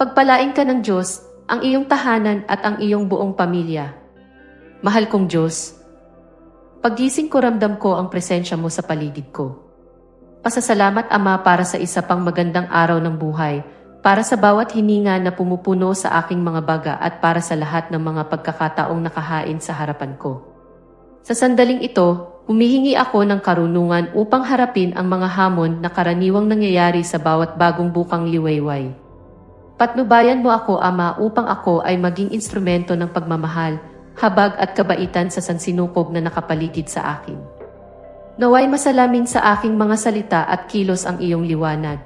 Pagpalain ka ng Diyos, ang iyong tahanan at ang iyong buong pamilya. Mahal kong Diyos, pagising ko ramdam ko ang presensya mo sa paligid ko. Pasasalamat Ama para sa isa pang magandang araw ng buhay, para sa bawat hininga na pumupuno sa aking mga baga at para sa lahat ng mga pagkakataong nakahain sa harapan ko. Sa sandaling ito, humihingi ako ng karunungan upang harapin ang mga hamon na karaniwang nangyayari sa bawat bagong bukang liwayway. Patnubayan mo ako, Ama, upang ako ay maging instrumento ng pagmamahal, habag at kabaitan sa sansinukob na nakapaligid sa akin. Naway masalamin sa aking mga salita at kilos ang iyong liwanag.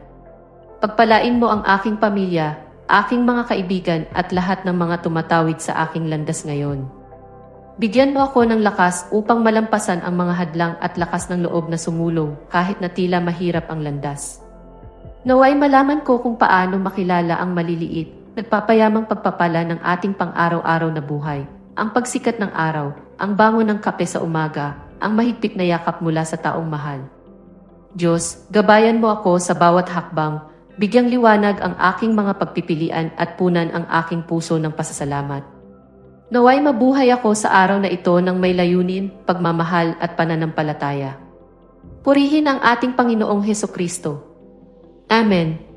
Pagpalain mo ang aking pamilya, aking mga kaibigan at lahat ng mga tumatawid sa aking landas ngayon. Bigyan mo ako ng lakas upang malampasan ang mga hadlang at lakas ng loob na sumulong kahit na tila mahirap ang landas. Naway malaman ko kung paano makilala ang maliliit, nagpapayamang pagpapala ng ating pang-araw-araw na buhay, ang pagsikat ng araw, ang bangon ng kape sa umaga, ang mahigpit na yakap mula sa taong mahal. Diyos, gabayan mo ako sa bawat hakbang, bigyang liwanag ang aking mga pagpipilian at punan ang aking puso ng pasasalamat. Naway mabuhay ako sa araw na ito ng may layunin, pagmamahal at pananampalataya. Purihin ang ating Panginoong Heso Kristo. Amen.